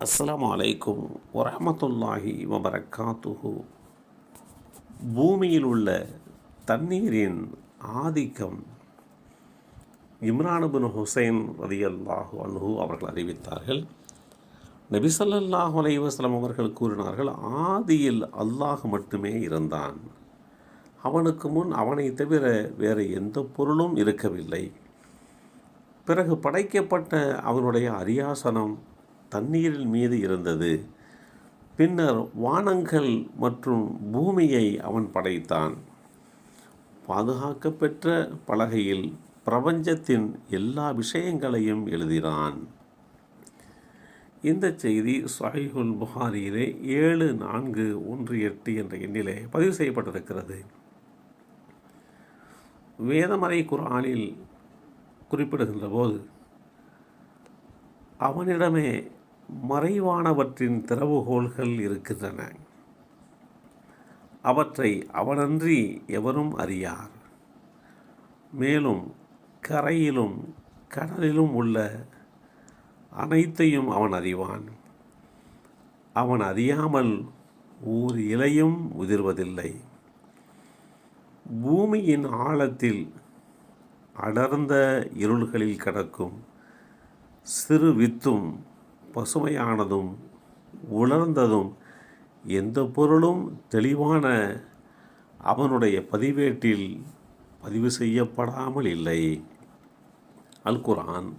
அஸ்லாம் வலைக்கும் வரமத்துல்லாஹி வபரக்காத்துஹு. பூமியில் உள்ள தண்ணீரின் ஆதிக்கம் இம்ரானுபின் ஹுசைன் ரதியல்லாஹு அன்ஹு அவர்கள் அறிவித்தார்கள். நபிசல்லாஹு ஸல்லல்லாஹு அலைஹி அவர்கள் கூறினார்கள் ஆதியில் அல்லாஹ் மட்டுமே இருந்தான். அவனுக்கு முன் அவனை தவிர வேறு எந்த பொருளும் இருக்கவில்லை. பிறகு படைக்கப்பட்ட அவனுடைய அரியாசனம் தண்ணீரின் மீது இருந்தது. பின்னர் வானங்கள் மற்றும் பூமியை அவன் படைத்தான். பாதுகாக்கப்பெற்ற பலகையில் பிரபஞ்சத்தின் எல்லா விஷயங்களையும் எழுதினான். இந்த செய்தி சஹீஹுல் புகாரியிலே ஏழு நான்கு ஒன்று எட்டு என்ற எண்ணிலே பதிவு செய்யப்பட்டிருக்கிறது. வேதமறை குரானில் குறிப்பிடுகின்ற போது அவனிடமே மறைவானவற்றின் திறவுகோள்கள் இருக்கின்றன. அவற்றை அவனன்றி எவரும் அறியார். மேலும் கரையிலும் கடலிலும் உள்ள அனைத்தையும் அவன் அறிவான். அவன் அறியாமல் ஊர் இலையும் உதிர்வதில்லை. பூமியின் ஆழத்தில் அடர்ந்த இருள்களில் கிடக்கும் சிறு வித்தும் பசுமையானதும் உலர்ந்ததும் எந்த பொருளும் தெளிவான அவனுடைய பதிவேட்டில் பதிவு செய்யப்படாமல் இல்லை. அல்குரான்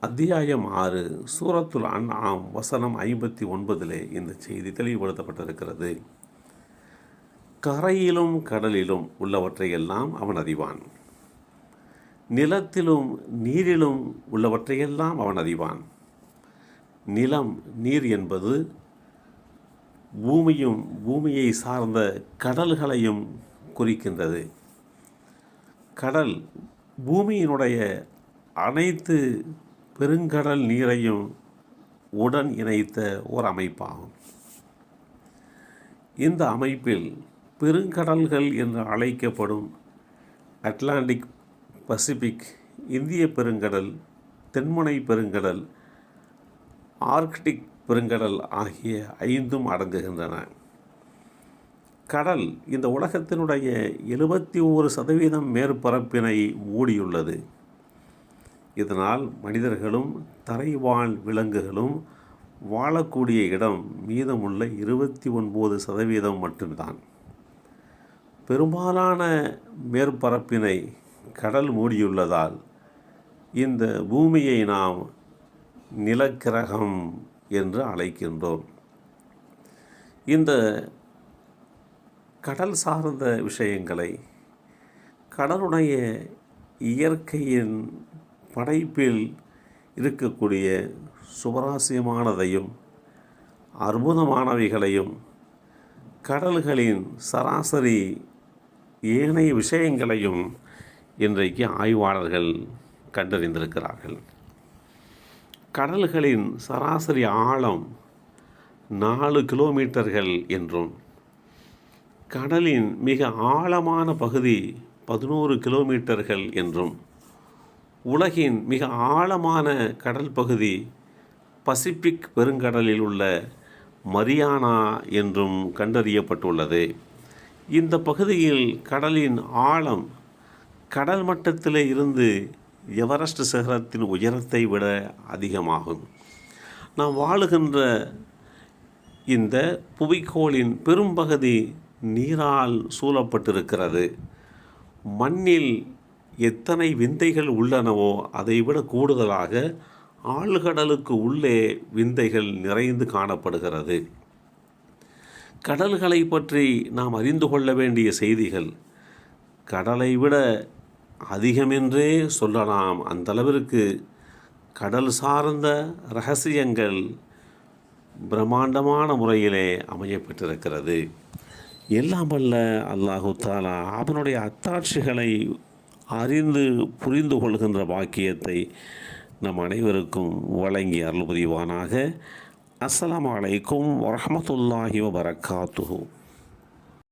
அத்தியாயம் ஆறு சூரத்துல் அன்ஆம் வசனம் ஐம்பத்தி ஒன்பதிலே இந்த செய்தி தெளிவுபடுத்தப்பட்டிருக்கிறது. கரையிலும் கடலிலும் உள்ளவற்றையெல்லாம் அவன் அறிவான். நிலத்திலும் நீரிலும் உள்ளவற்றையெல்லாம் அவன் அறிவான். நிலம் நீர் என்பது பூமியும் பூமியை சார்ந்த கடல்களையும் குறிக்கின்றது. கடல் பூமியினுடைய அனைத்து பெருங்கடல் நீரையும் உடன் இணைத்த ஓர் அமைப்பாகும். இந்த அமைப்பில் பெருங்கடல்கள் என்று அழைக்கப்படும் அட்லாண்டிக் பசிபிக் இந்திய பெருங்கடல் தென்முனை பெருங்கடல் ஆர்க்டிக் பெருங்கடல் ஆகிய ஐந்தும் அடங்குகின்றன. கடல் இந்த உலகத்தினுடைய எழுபத்தி ஒரு சதவீதம் மேற்பரப்பினை மூடியுள்ளது. இதனால் மனிதர்களும் தரைவாழ் விலங்குகளும் வாழக்கூடிய இடம் மீதமுள்ள இருபத்தி ஒன்பது சதவீதம் மட்டும்தான். பெரும்பாலான மேற்பரப்பினை கடல் மூடியுள்ளதால் இந்த பூமியை நாம் நிலக்கிரகம் என்று அழைக்கின்றோம். இந்த கடல் சார்ந்த விஷயங்களை கடலுடைய இயற்கையின் படைப்பில் இருக்கக்கூடிய சுவராசியமானதையும் அற்புதமானவைகளையும் கடல்களின் சராசரி ஏனைய விஷயங்களையும் இன்றைக்கு ஆய்வாளர்கள் கண்டறிந்திருக்கிறார்கள். கடல்களின் சராசரி ஆழம் நாலு கிலோமீட்டர்கள் என்றும் கடலின் மிக ஆழமான பகுதி பதினோரு கிலோமீட்டர்கள் என்றும் உலகின் மிக ஆழமான கடல் பகுதி பசிபிக் பெருங்கடலில் உள்ள மரியானா என்றும் கண்டறியப்பட்டுள்ளது. இந்த பகுதியில் கடலின் ஆழம் கடல் மட்டத்தில் இருந்து எவரெஸ்ட் சிகரத்தின் உயரத்தை விட அதிகமாகும். நாம் வாழுகின்ற இந்த புவிக்கோளின் பெரும்பகுதி நீரால் சூழப்பட்டிருக்கிறது. மண்ணில் எத்தனை விந்தைகள் உள்ளனவோ அதைவிட கூடுதலாக ஆழ்கடலுக்கு உள்ளே விந்தைகள் நிறைந்து காணப்படுகிறது. கடல்களை பற்றி நாம் அறிந்து கொள்ள வேண்டிய செய்திகள் கடலை விட அதிகமென்றே சொல்லலாம். அந்தளவிற்கு கடல் சார்ந்த ரகசியங்கள் பிரம்மாண்டமான முறையிலே அமையப்பட்டிருக்கிறது. எல்லாம் வல்ல அல்லாஹு தாலா அவனுடைய அத்தாட்சிகளை அறிந்து புரிந்து கொள்கின்ற பாக்கியத்தை நம் அனைவருக்கும் வழங்கி அருள் புரிவானாக. அஸ்லாம் அலைக்கும் வரமத்துல்லாஹி வபரகாத்துஹு.